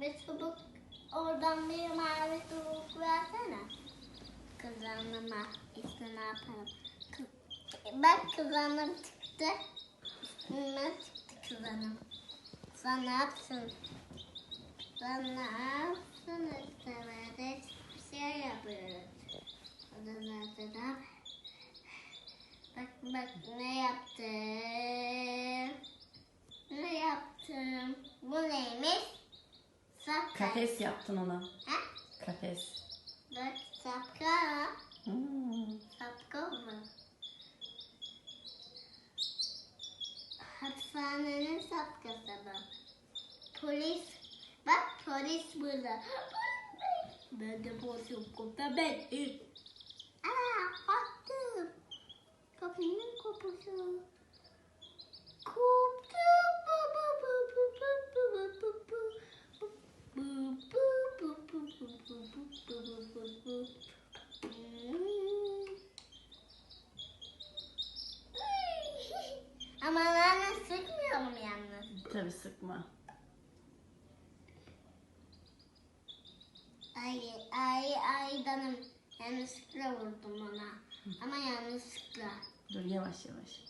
Çubuk oradan bir mavi çubuk versene. Kızanıma. İşte ne yapalım. Bak kızanım çıktı. Üstüme çıktı kızanım. Sen ne yapsın? Sen ne yapsın böyle hiçbir şey yapıyoruz. O da zaten Bak bak ne yaptım. Ne yaptım? Bu neymiş? Sapka. Kafes yaptın ona. Ha? Kafes. Bak sapka. Hmm. Sapka mı? Hapishanenin sapkası bu. Polis. Bak polis burada. Ben de polisim kopya ben. Aa attım. Ama ben sıkmıyorum yalnız. Tabii sıkma. Ay ay ay canım. Yanlışlıkla vurdum ona. Ama yanlışlıkla. Dur yavaş yavaş.